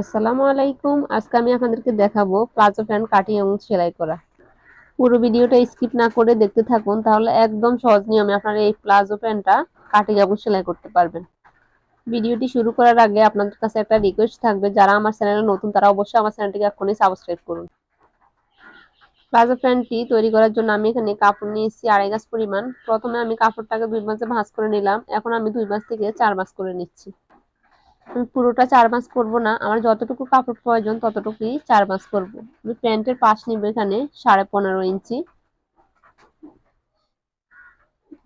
আসসালামু আলাইকুম। আজকে আমি আপনাদেরকে দেখাবো প্লাজো প্যান্ট কাটিং এবং সেলাই করা। পুরো ভিডিওটা স্কিপ না করে দেখতে থাকুন, তাহলে একদম সহজ নিয়মে আপনারা এই প্লাজো প্যান্টটা কাটিং এবং সেলাই করতে পারবেন। ভিডিওটি শুরু করার আগে আপনাদের কাছে একটা রিকোয়েস্ট থাকবে, যারা আমার চ্যানেলে নতুন তারা অবশ্যই আমার চ্যানেলটিকে এখনই সাবস্ক্রাইব করুন। প্লাজো প্যান্টটি তৈরি করার জন্য আমি এখানে কাপড় নিয়েছি আড়াই গাছ পরিমাণ। প্রথমে আমি কাপড়টাকে দুই মাসে ভাঁজ করে নিলাম, এখন আমি দুই মাস থেকে চার মাস করে নিচ্ছি। পুরোটা চার মাস করব না। আমার যতটুকু কাপড় প্রয়োজন ততটুকুই চার মাস করব। আমি প্যান্টের পাশ নিব এখানে সাড়ে পনেরো ইঞ্চি।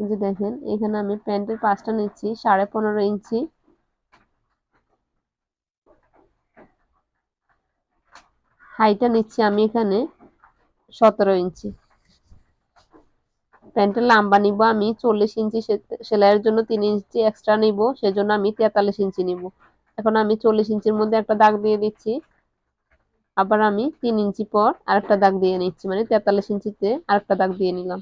যে দেখেন, এখানে আমি প্যান্টের পাশটা নিচ্ছি সাড়ে পনেরো ইঞ্চি। হাইটা নিচ্ছি আমি এখানে সতেরো ইঞ্চি। প্যান্টের লাম্বা নিব আমি চল্লিশ ইঞ্চি সেলাইয়ের জন্য তিন ইঞ্চি এক্সট্রা নিব, সেজন্য আমি তেতাল্লিশ ইঞ্চি নিব। এখন আমি চল্লিশ ইঞ্চির মধ্যে একটা দাগ দিয়ে দিচ্ছি। আবার আমি তিন ইঞ্চি পর আরেকটা দাগ দিয়ে নিচ্ছি মানে তেতাল্লিশ ইঞ্চিতে আরেকটা দাগ দিয়ে নিলাম।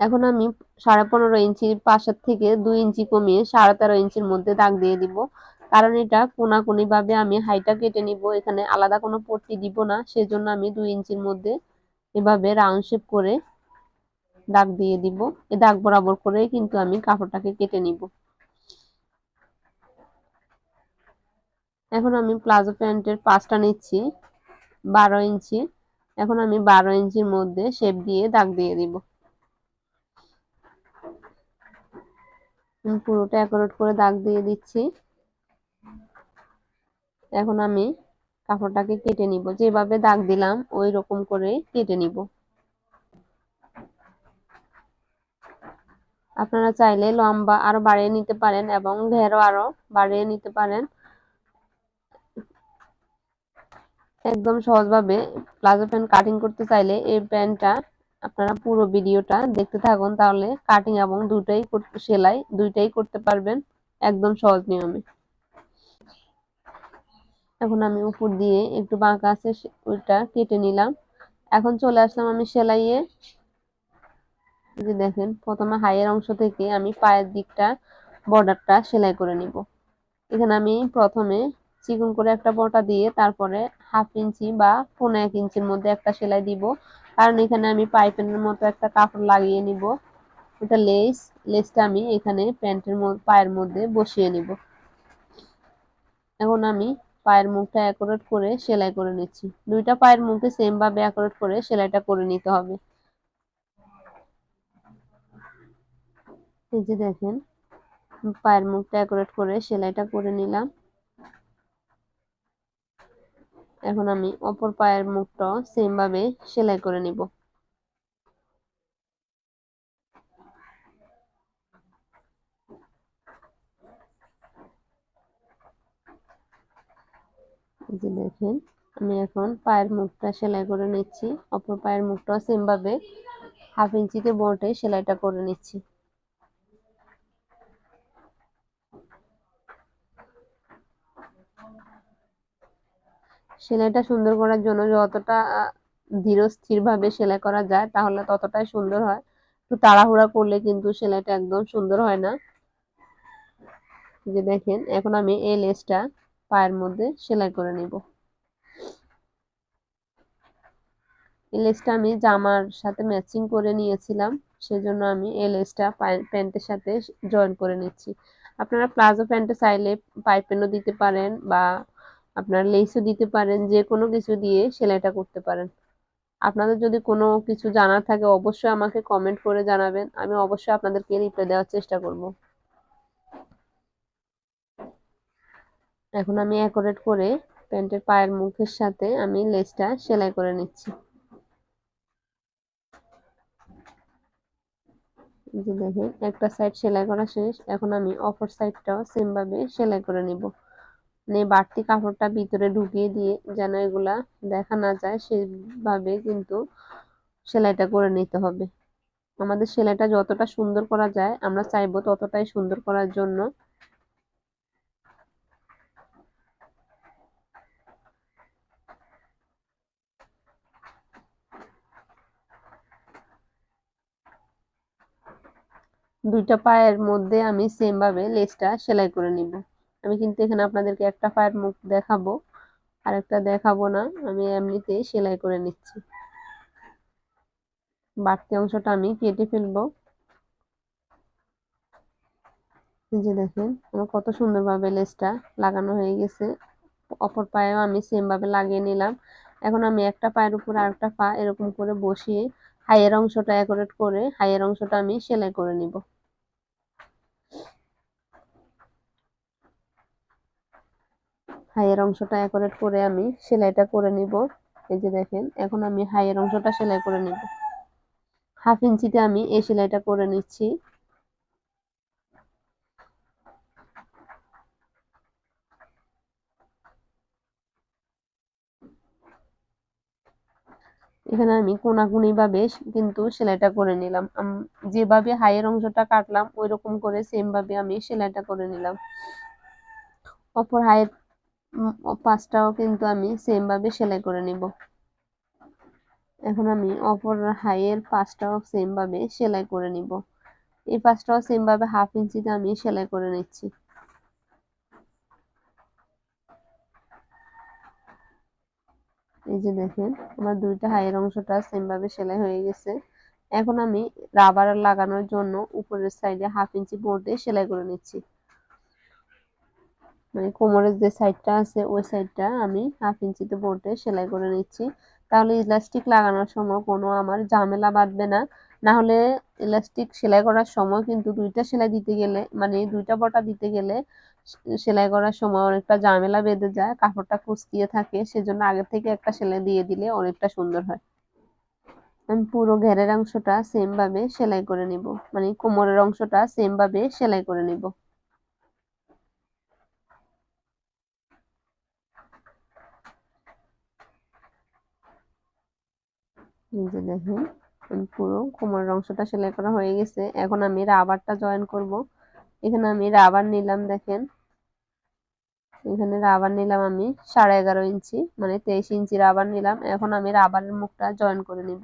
এখন আমি সাড়ে পনেরো ইঞ্চির পাশের থেকে দুই ইঞ্চি কমিয়ে সাড়ে তেরো ইঞ্চির মধ্যে দাগ দিয়ে দিব। কারণ এটা কোনাকুনি ভাবে আমি হাইটা কেটে নিব, এখানে আলাদা কোনো পট্টি দিব না। সেজন্য আমি দুই ইঞ্চির মধ্যে এভাবে রাউন্ড শেপ করে দাগ দিয়ে দিব। এই দাগ বরাবর করে কিন্তু আমি কাপড়টাকে কেটে নিব। এখন আমি প্লাজো প্যান্টের পাঁচটা নিচ্ছি, বারো ইঞ্চি। এখন আমি বারো ইঞ্চির মধ্যে শেপ দিয়ে দাগ দিয়ে দিব। পুরোটা অ্যাকোরেট করে দাগ দিয়ে দিচ্ছি। এখন আমি কাপড়টাকে কেটে নিব। যেভাবে দাগ দিলাম, ওই রকম করে কেটে নিব। আপনারা চাইলে লম্বা আরও বাড়িয়ে নিতে পারেন এবং ঘেরও আরও বাড়িয়ে নিতে পারেন। একদম সহজভাবে প্লাজো প্যান্ট কাটিং করতে চাইলে এই প্যান্টটা আপনারা পুরো ভিডিওটা দেখতে থাকুন। তাহলে কাটিং এবং দুটাই সেলাই দুইটাই করতে পারবেন একদম সহজ নিয়মে। এখন আমি উপর দিয়ে একটু বাঁকা আছে ওইটা কেটে নিলাম। এখন চলে আসলাম আমি সেলাইয়ে। যে দেখেন, প্রথমে হাইয়ের অংশ থেকে আমি পায়ের দিকটা, বর্ডারটা সেলাই করে নিব। এখানে আমি প্রথমে চিকন করে একটা বটা দিয়ে তারপরে হাফ ইঞ্চি বা পনেরো এক ইঞ্চির মধ্যে একটা সেলাই দিব। কারণ এখানে আমি পাইপেনের মতো একটা কাপড় লাগিয়ে নিব। এটা লেস, লেসটা আমি এখানে প্যান্টের পায়ের মধ্যে বসিয়ে নিব। এখন আমি পায়ের মুখটা অ্যাকোরেট করে সেলাই করে নিচ্ছি। দুইটা পায়ের মুখে সেম ভাবে অ্যাকোরেট করে সেলাইটা করে নিতে হবে। এই যে দেখেন, পায়ের মুখটা অ্যাকোরেট করে সেলাইটা করে নিলাম। এখন আমি অপর পায়ের মুখটাও সেম ভাবে সেলাই করে নিব। দেখেন, আমি এখন পায়ের মুখটা সেলাই করে নিচ্ছি। অপর পায়ের মুখটাও সেম ভাবে হাফ ইঞ্চিতে বোর্ডে সেলাইটা করে নিচ্ছি। সেলাইটা সুন্দর করার জন্য যতটা ধীর স্থিরভাবে সেলাই করা যায় তাহলে ততটাই সুন্দর হয়। একটু তাড়াহুড়া করলে কিন্তু সেলাইটা একদম সুন্দর হয় না। যে দেখেন, এখন আমি এই লেসটা পায়ের মধ্যে সেলাই করে নিব। এই লেসটা আমি জামার সাথে ম্যাচিং করে নিয়েছিলাম, সেজন্য আমি এই লেসটা প্যান্টের সাথে জয়েন করে নিচ্ছি। আপনারা প্লাজো প্যান্টে চাইলে পাইপেনও দিতে পারেন বা আপনার লেসও দিতে পারেন যে কোনো কিছু দিয়ে সেলাইটা করতে পারেন। আপনাদের যদি কোনো কিছু জানার থাকে, অবশ্যই আমাকে কমেন্ট করে জানাবেন। আমি অবশ্যই আপনাদেরকে রিপ্লাই দেওয়ার চেষ্টা করব। এখন আমি অ্যাকোরেট করে প্যান্টের পায়ের মুখের সাথে আমি লেসটা সেলাই করে নিচ্ছি। দেখেন, একটা সাইড সেলাই করা শেষ। এখন আমি অপর সাইডটাও সেম ভাবে সেলাই করে নিব। মানে বাড়তি কাপড়টা ভিতরে ঢুকিয়ে দিয়ে যেন এগুলা দেখা না যায়, সেভাবে কিন্তু সেলাইটা করে নিতে হবে। আমাদের সেলাইটা যতটা সুন্দর করা যায়, আমরা চাইব ততটাই সুন্দর করার জন্য। দুইটা পায়ের মধ্যে আমি সেম ভাবে লেসটা সেলাই করে নিব। আমি কিন্তু এখানে আপনাদেরকে একটা পায়ের মুখ দেখাবো, আর একটা দেখাবো না, আমি এমনিতেই সেলাই করে নিচ্ছি। বাড়তি অংশটা আমি কেটে ফেলব। যে দেখেন, আমার কত সুন্দরভাবে লেসটা লাগানো হয়ে গেছে। অপর পায়েও আমি সেম ভাবে লাগিয়ে নিলাম। এখন আমি একটা পায়ের উপর আরেকটা পা এরকম করে বসিয়ে হাইয়ের অংশটা অ্যাকোরেট করে হাইয়ের অংশটা আমি সেলাই করে নিব। হাইয়ের অংশটা অ্যাকোরেট করে আমি সেলাইটা করে নিব। এই যে দেখেন, এখন আমি হাইয়ের অংশটা সেলাই করে নিব। হাফ ইঞ্চিতে আমি এই সেলাইটা করে নিচ্ছি। এখানে আমি কোনাকুনি ভাবে কিন্তু সেলাইটা করে নিলাম। যেভাবে হাইয়ের অংশটা কাটলাম ওই রকম করে সেম ভাবে আমি সেলাইটা করে নিলাম। অপর হাইয়ের পাঁচটাও কিন্তু আমি সেম ভাবে সেলাই করে নিব। এখন আমি অপর হাইয়ের পাঁচটাও সেম ভাবে সেলাই করে নিব। এই পাঁচটাও সেম ভাবে হাফ ইঞ্চিতে আমি সেলাই করে নিচ্ছি। এই যে দেখেন, আমার দুইটা হাইয়ের অংশটা সেম ভাবে সেলাই হয়ে গেছে। এখন আমি রাবার লাগানোর জন্য উপরের সাইডে হাফ ইঞ্চি বোর্ডে সেলাই করে নিচ্ছি। মানে কোমরের যে সাইডটা আছে, ওই সাইডটা আমি হাফ ইঞ্চিতে বোর্ডে সেলাই করে নিচ্ছি। তাহলে ইলাস্টিক লাগানোর সময় কোনো আমার ঝামেলা বাঁধবে না। না হলে ইলাস্টিক সেলাই করার সময় কিন্তু দুইটা সেলাই দিতে গেলে মানে দুইটা বটা দিতে গেলে সেলাই করার সময় অনেকটা ঝামেলা বেঁধে যায়, কাপড়টা কুচকিয়ে থাকে। সেজন্য আগে থেকে একটা সেলাই দিয়ে দিলে অনেকটা সুন্দর হয়। আমি পুরো ঘেরের অংশটা সেমভাবে সেলাই করে নিব। মানে কোমরের অংশটা সেমভাবে সেলাই করে নিব। যে দেখেন পুরো কোমরের অংশটা সেলাই করা হয়ে গেছে। এখন আমি রাবারটা জয়েন করব। এখানে আমি রাবার নিলাম, দেখেন। এখানে রাবার নিলাম আমি সাড়ে এগারো ইঞ্চি মানে তেইশ ইঞ্চি রাবার নিলাম। এখন আমি রাবারের মুখটা জয়েন করে নিব।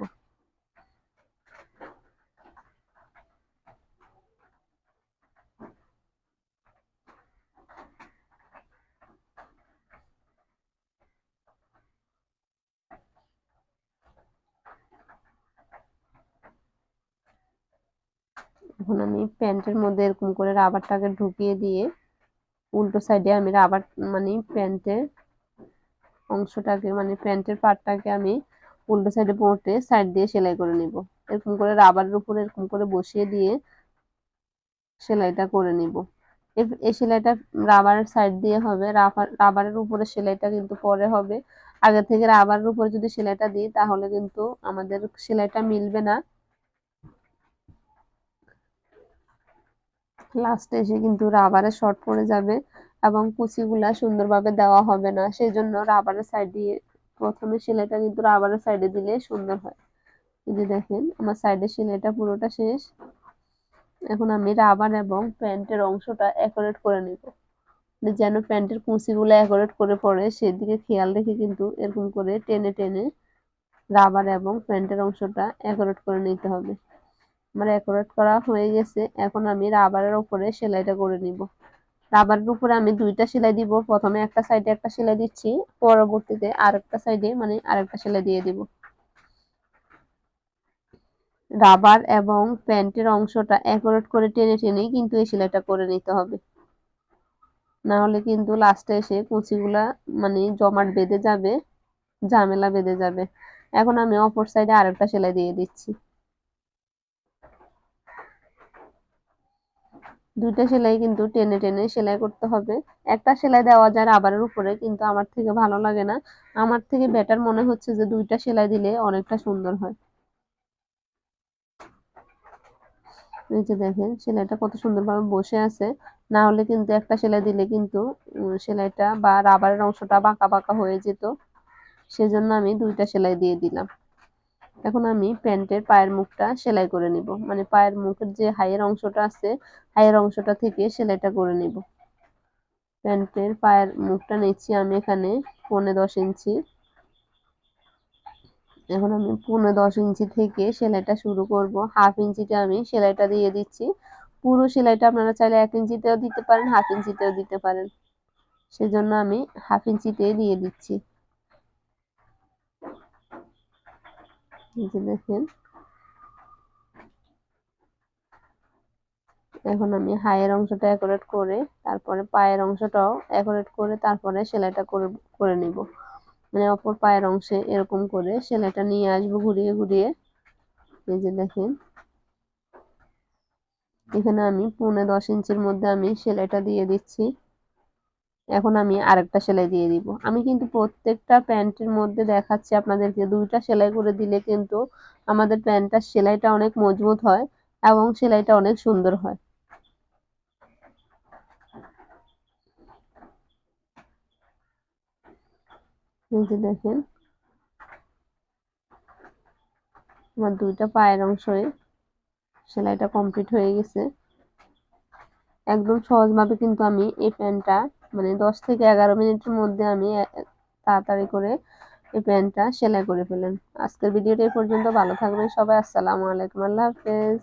এখন আমি প্যান্টের মধ্যে এরকম করে রাবারটাকে ঢুকিয়ে দিয়ে উল্টো সাইডে আমি রাবার মানে প্যান্টের অংশটাকে মানে প্যান্টের পার্টটাকে আমি উল্টো সাইডে পড়তে সাইড দিয়ে সেলাই করে নিব। এরকম করে রাবারের উপরে এরকম করে বসিয়ে দিয়ে সেলাইটা করে নিব। এই সেলাইটা রাবারের সাইড দিয়ে হবে রাবারের উপরে সেলাইটা কিন্তু পরে হবে। আগে থেকে রাবারের উপরে যদি সেলাইটা দিই তাহলে কিন্তু আমাদের সেলাইটা মিলবে না। লাস্টে এসে কিন্তু রাবারের শর্ট পড়ে যাবে এবং কুচিগুলা সুন্দরভাবে দেওয়া হবে না। সেই জন্য রাবারের সাইড দিয়ে প্রথমে সেলাইটা কিন্তু রাবারের সাইডে দিলে সুন্দর হয়। এই যে দেখেন, আমার সাইডে সেলাইটা পুরোটা শেষ। এখন আমি রাবার এবং প্যান্টের অংশটা অ্যাকোরেট করে নেব। যেন প্যান্টের কুচিগুলো অ্যাকোরেট করে পড়ে, সেদিকে খেয়াল রেখে কিন্তু এরকম করে টেনে টেনে রাবার এবং প্যান্টের অংশটা অ্যাকোরেট করে নিতে হবে। আমার অ্যাকোরেট করা হয়ে গেছে, এখন আমি রাবারের উপরে সেলাইটা করে নিব। রাবারের উপরে আমি দুইটা সেলাই দিব, প্রথমে একটা সাইডে একটা সেলাই দিচ্ছি, পরবর্তীতে আরেকটা সাইডে মানে আরেকটা সেলাই দিয়ে দিব। রাবার এবং প্যান্টের অংশটা অ্যাকোরেট করে টেনে টেনে কিন্তু এই সেলাইটা করে নিতে হবে। না হলে কিন্তু লাস্টে এসে কুচিগুলা মানে জমাট বেঁধে যাবে, ঝামেলা বেঁধে যাবে। এখন আমি অপর সাইডে আরেকটা সেলাই দিয়ে দিচ্ছি। দুইটা সেলাই কিন্তু টেনে টেনে সেলাই করতে হবে। একটা সেলাই দেওয়া যায় রাবারের উপরে, কিন্তু আমার থেকে ভালো লাগে না। আমার থেকে বেটার মনে হচ্ছে যে দুইটা সেলাই দিলে অনেকটা সুন্দর হয়। এই যে দেখেন, সেলাইটা কত সুন্দরভাবে বসে আছে। না হলে কিন্তু একটা সেলাই দিলে কিন্তু সেলাইটা বা রাবারের অংশটা বাঁকা বাঁকা হয়ে যেত। সেজন্য আমি দুইটা সেলাই দিয়ে দিলাম। এখন আমি প্যান্টের পায়ের মুখটা সেলাই করে নিব। মানে পায়ের মুখের যে হাইয়ের অংশটা আছে, হাইয়ের অংশটা থেকে সেলাইটা করে নিব। প্যান্টের পায়ের মুখটা নিচ্ছি আমি এখানে পৌনে দশ ইঞ্চি। এখন আমি পৌনে দশ ইঞ্চি থেকে সেলাইটা শুরু করব। হাফ ইঞ্চিতে আমি সেলাইটা দিয়ে দিচ্ছি। পুরো সেলাইটা আপনারা চাইলে এক ইঞ্চিতেও দিতে পারেন, হাফ ইঞ্চিতেও দিতে পারেন। সেজন্য আমি হাফ ইঞ্চিতে দিয়ে দিচ্ছি। যে দেখেন। এখন আমি হায়ের অংশটা অ্যাকোরেট করে, তারপরে পায়ের অংশটাও অ্যাকোরেট করে, তারপরে সেলাইটা করে করে নিব। মানে অপর পায়ের অংশে এরকম করে সেলাইটা নিয়ে আসব ঘুরিয়ে ঘুরিয়ে। এই যে দেখেন। এখানে আমি পৌনে দশ ইঞ্চির মধ্যে আমি সেলাইটা দিয়ে দিচ্ছি। এখন আমি আরেকটা সেলাই দিয়ে দিব। আমি কিন্তু প্রত্যেকটা প্যান্টের মধ্যে দেখাচ্ছি আপনাদেরকে, দুইটা সেলাই করে দিলে কিন্তু আমাদের প্যান্টটার সেলাইটা অনেক মজবুত হয় এবং সেলাইটা অনেক সুন্দর হয়। যে দেখেন, আমার দুইটা পায়ের অংশে সেলাইটা কমপ্লিট হয়ে গেছে। একদম সহজভাবে কিন্তু আমি এই প্যান্টটা মানে দশ থেকে এগারো মিনিটের মধ্যে আমি তাড়াতাড়ি করে এই প্যান্টটা সেলাই করে ফেলেন আজকের ভিডিওটা এই পর্যন্ত। ভালো থাকবেন সবাই। আসসালামু আলাইকুম। আল্লাহ হাফেজ।